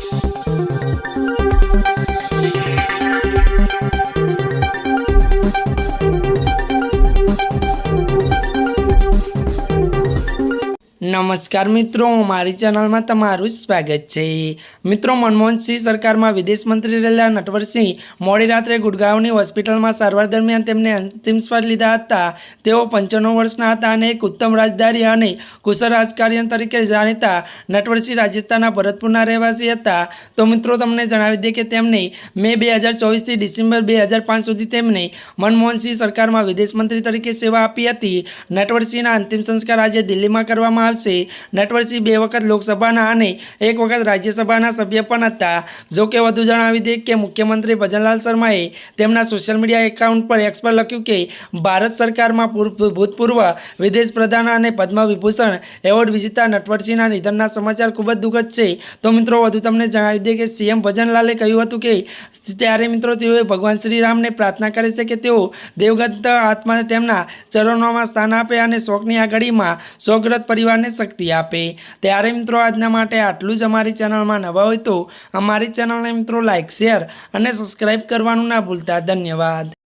Thank you. નમસ્કાર મિત્રો, મારી ચેનલમાં તમારું સ્વાગત છે. મિત્રો, મનમોહનસિંહ સરકારમાં વિદેશ મંત્રી રહેલા નટવરસિંહ મોડી રાત્રે ગુડગાંવની હોસ્પિટલમાં સારવાર દરમિયાન તેમને અંતિમ શ્વાસ લીધા હતા. તેઓ પંચાણું વર્ષના હતા અને એક ઉત્તમ રાજદારી અને કુશળ રાજકાર્ય તરીકે જાણીતા નટવરસિંહ રાજસ્થાનના ભરતપુરના રહેવાસી હતા. તો મિત્રો, તમને જણાવી દે કે તેમને મે બે હજાર ચોવીસથી ડિસેમ્બર બે હજાર પાંચ સુધી તેમને મનમોહનસિંહ સરકારમાં વિદેશ મંત્રી તરીકે સેવા આપી હતી. નટવરસિંહના અંતિમ સંસ્કાર આજે દિલ્હીમાં કરવામાં આવશે નટવરસિંહ બે વખત લોકસભાના અને એક વખત રાજ્યસભાના સભ્ય પણ હતા. જો કે વધુ જણાવી દે કે મુખ્યમંત્રી ભજનલાલ શર્માએ તેમના સોશિયલ મીડિયા એકાઉન્ટ પર એક્સ પર લખ્યું કે, ભારત સરકારમાં ભૂતપૂર્વ વિદેશ પ્રધાન અને પદ્મવિભૂષણ એવોર્ડ વિજેતા નટવરસિંહના નિધનના સમાચાર ખૂબ જ દુઃખદ છે. તો મિત્રો, વધુ તમને જણાવી દે કે સીએમ ભજનલાલે કહ્યું હતું કે, ત્યારે મિત્રો, તેઓએ ભગવાન શ્રી રામને પ્રાર્થના કરી છે કે તેઓ દેવગત આત્માને તેમના ચરણોમાં સ્થાન આપે અને શોકની આ ઘડીમાં શોકગ્રસ્ત પરિવારને શક્તિ આપે. ત્યારે મિત્રો, આજના માટે આટલું જ અમારી ચેનલમાં નવા હોય તો અમારી ચેનલને મિત્રો લાઇક શેર અને સબસ્ક્રાઈબ કરવાનું ના ભૂલતા. ધન્યવાદ.